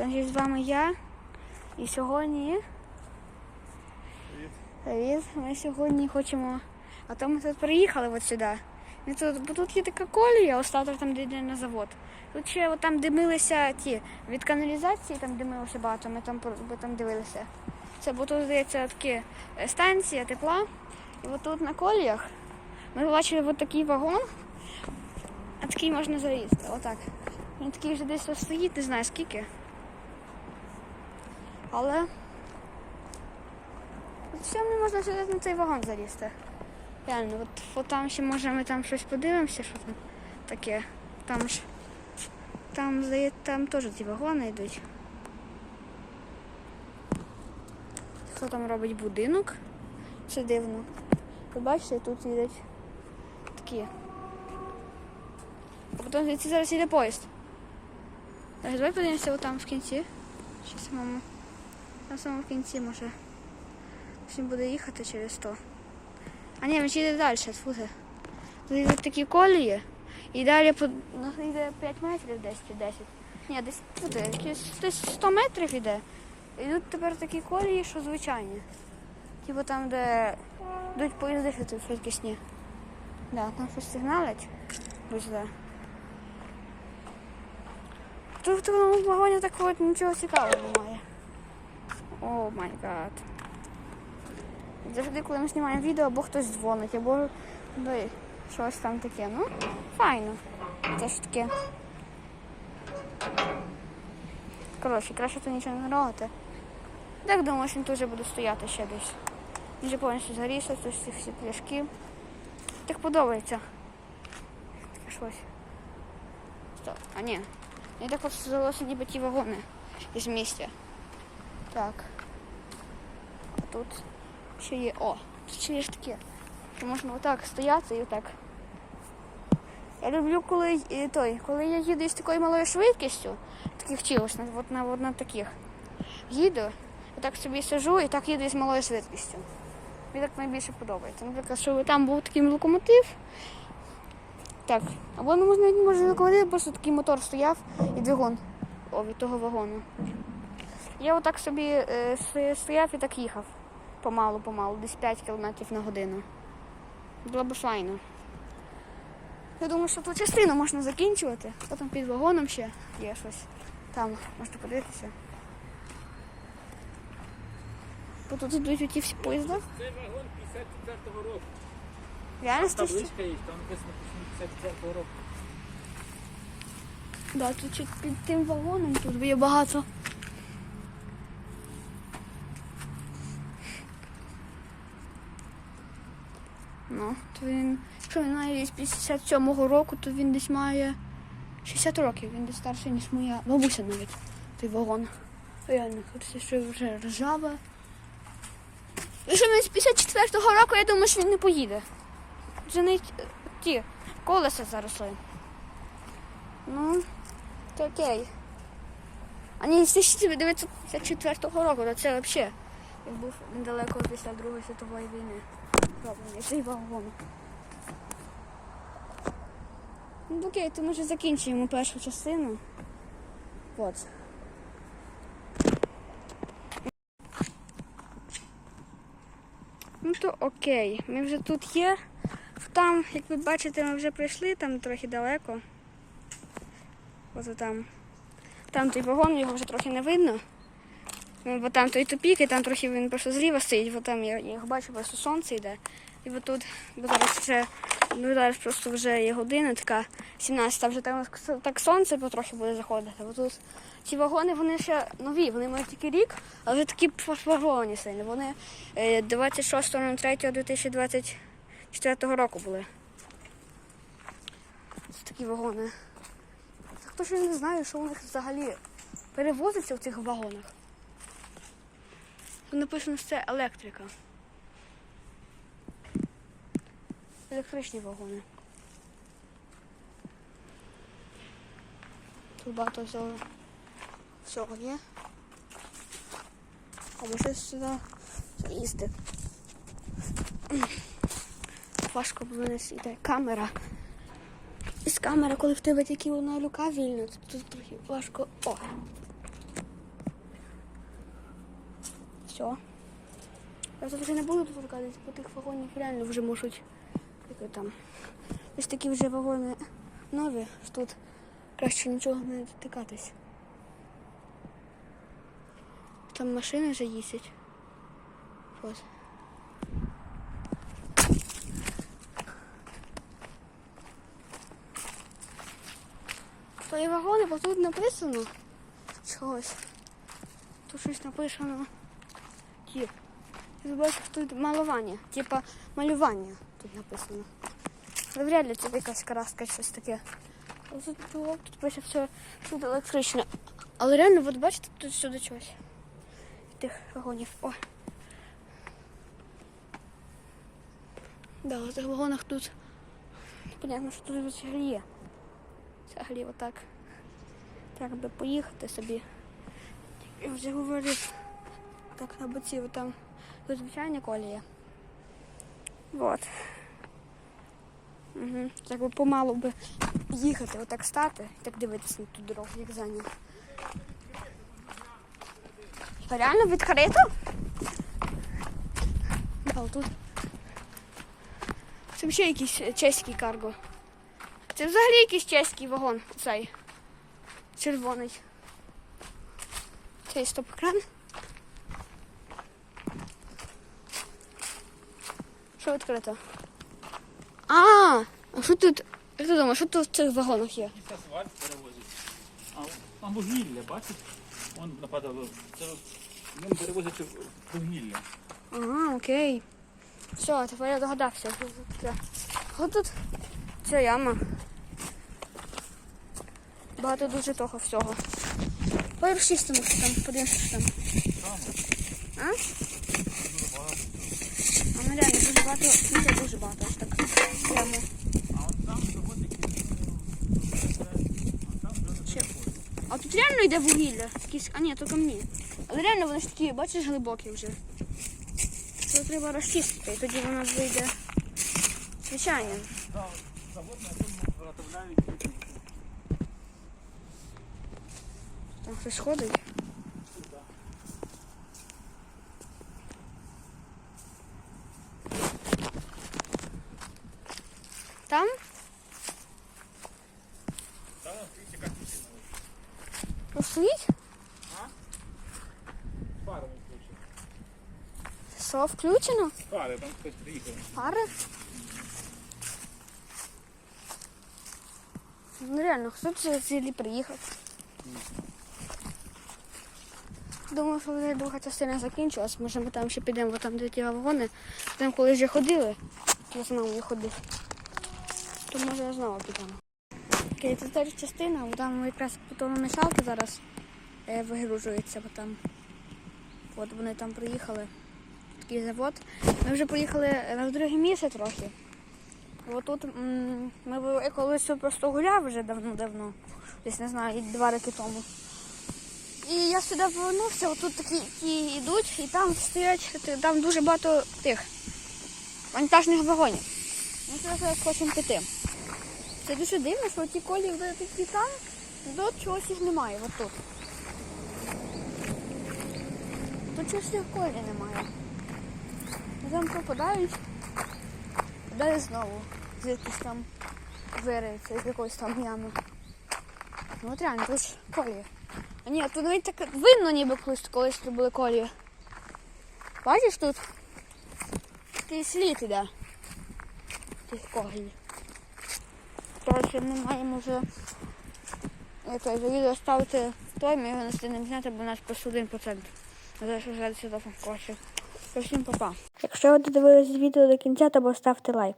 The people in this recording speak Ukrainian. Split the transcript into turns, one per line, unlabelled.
Значить, з вами я. І сьогодні. Привіт. Ми сьогодні хочемо. А то ми тут приїхали от сюди. І тут, бо тут є така колія, остаток там де йде на завод. Тут ще от там димилися ті від каналізації, там димилося багато, ми там, ми там дивилися. Це бо тут здається такі е, станція тепла. І от тут на коліях ми бачили от такий вагон, а такий можна залізти. Отак. Він такий вже десь стоїть, не знаю скільки. Але от все не можна сюди на цей вагон залізти. Реально, от, от там ще може ми там щось подивимося, що там таке. Там ж там, здається, там теж ці вагони йдуть. Хто там робить будинок? Це дивно. Ви бачите, тут йдуть такі. А потім звідси зараз йде поїзд. Так, давай подивимося отам в кінці. Ще самому. Там самому кінці може. Він буде їхати через то. А ні, він йде далі, фузи. Тут такі колії. І далі по, ну, йде 5 метрів десь чи 10. Ні, десь буде, десь 100 метрів йде. Йдуть тепер такі колії, що звичайні. Типу там, де йдуть поїзди що тут швидкісні. Да, там щось сигналять. Ось сюди. Тут в тому вагоні такого нічого цікавого немає. О май гад. Завжди, коли ми знімаємо відео, або хтось дзвонить, або ну, щось там таке. Ну, файно. Це ж таке. Коротше, краще тут нічого не робити. Так думаю, що він вже буде стояти ще десь. Він вже повністю згорівся, тут всі, всі пляшки. Так подобається. Таке щось. Стоп. А ні. Мені так от здалося ніби ті вагони із місця. Так. А тут ще є. О, тут ще є таке. Що можна отак стояти і отак. Я люблю, коли е, той, коли я їду із такою малою швидкістю, таких чогось, на, от на, от на таких. Їду, я так собі сижу і так їду із малою швидкістю. Мені так найбільше подобається. Наприклад, що там був такий локомотив. Так, або ну, можна може локомотив, просто такий мотор стояв і двигун о, від того вагону. Я отак собі е, стояв і так їхав. Помалу-помалу, десь 5 км на годину. Було б файно. Я думаю, що ту частину можна закінчувати. Потім під вагоном ще є щось. Там можна подивитися. Бо тут йдуть оті всі поїзда.
Цей вагон 54-го року.
Реально стільки?
Табличка є, там написано 54-го року.
Да, тут під тим вагоном тут є багато. Ну, то він, якщо він має з 57-го року, то він десь має 60 років. Він десь старший, ніж моя бабуся навіть. Той вагон. Реально, тут що вже ржаве. Якщо він з 54-го року, я думаю, що він не поїде. Вже не ті колеса заросли. Ну, то окей. А ні, з 1954 року, то це взагалі. Він був недалеко після Другої світової війни. Зроблений цей вагон. Ну окей, то ми вже закінчуємо першу частину. От. Ну то окей, ми вже тут є. Там, як ви бачите, ми вже прийшли, там трохи далеко. Ось там. Там той вагон, його вже трохи не видно. Бо там той тупік, і там трохи він просто зліва стоїть, бо там я, його бачу, просто сонце йде. І бо тут, бо зараз вже, ну зараз просто вже є година, така 17, там вже так, так сонце потрохи буде заходити. Бо тут ці вагони, вони ще нові, вони мають тільки рік, але вже такі пофарбовані сильно. Вони е, 26.03.2024 року були. Це такі вагони. Хто ж не знає, що у них взагалі перевозиться в цих вагонах. Написано, що це електрика. Електричні вагони. Тут багато всього, всього є. А може сюди залізти. Важко винести камера. Із камери, коли в тебе тільки одна рука вільна, тут трохи важко. О! Все. Я тут вже не буду торкатися, бо тих вагонів реально вже можуть. Як там. Ось такі вже вагони нові, що тут краще нічого не дотикатись. Там машини вже їздять. От. Твої вагони, бо тут написано чогось. Тут щось написано. Ті. Ти бачиш, тут малювання. Типа малювання тут написано. Але вряд ли це якась краска, щось таке. Тут, було, тут пише все, тут електричне. Але реально, от бачите, тут сюди щось. Тих вагонів. О. Да, в цих вагонах тут. Понятно, що тут взагалі є. Взагалі отак. Так би поїхати собі. Я вже говорив. Так на боці там тут звичайні колії. Вот. Угу. Так би помалу би їхати, отак стати, так дивитися на ту дорогу, як за. Що, Реально відкрито? Да, тут. Це взагалі якийсь чеський карго. Це взагалі якийсь чеський вагон, цей червоний. Цей стоп-кран. Що відкрито? А, а що тут? Як ти думаєш, що тут в цих вагонах є?
Якийсь асфальт перевозить. А, а вугілля, бачиш? Вон нападало. Це ним перевозять вугілля.
Ага, окей. Все, тепер я догадався. От тут ця яма. Багато дуже того всього. Ой, розчистимо там, подивимося що там. А? А ну реально дуже багато, ну це дуже багато, ось так. Прямо.
А
тут реально йде вугілля. Якісь, а ні, то камні. Але реально вони ж такі, бачиш, глибокі вже. Це треба розчистити, і тоді воно вийде
виготовляють.
Там хтось ходить. Там?
Там стоїть якась машина.
Ну, стоїть?
Фари не включені.
Що, включено?
Фари, там хтось приїхав.
Фари? Ну реально, це взагалі приїхав? Думаю, що вже друга частина закінчилась. Може ми там ще підемо, бо там де ті вагони. Там коли вже ходили, я з мамою ходив. То може я знову підемо. Окей, це третя частина, бо там якраз мішалки зараз е, вигружуються, бо там. От вони там приїхали. Такий завод. Ми вже поїхали на друге місце трохи. От тут ми колись просто гуляв вже давно-давно, десь не знаю, два роки тому. І я сюди повернувся, отут такі ті йдуть, і там стоять, там дуже багато тих вантажних вагонів. Ми зараз хочемо піти. Це дуже дивно, що ті де такі там, тут чогось їх немає, от тут. Тут чогось їх колій немає. Там попадають, далі знову звідкись там вириється з якоїсь там ями. Ну от реально, тут ж колії. А ні, тут навіть так видно, ніби колись, колись тут були колії. Бачиш тут? Такий слід іде. Тих колій. Коротше, ми маємо вже відео ставити той, ми його не встигнемо зняти, бо у нас просто 1%. Зараз вже до коротше. Всім па-па. Якщо ви додивились відео до кінця, то ставте лайк.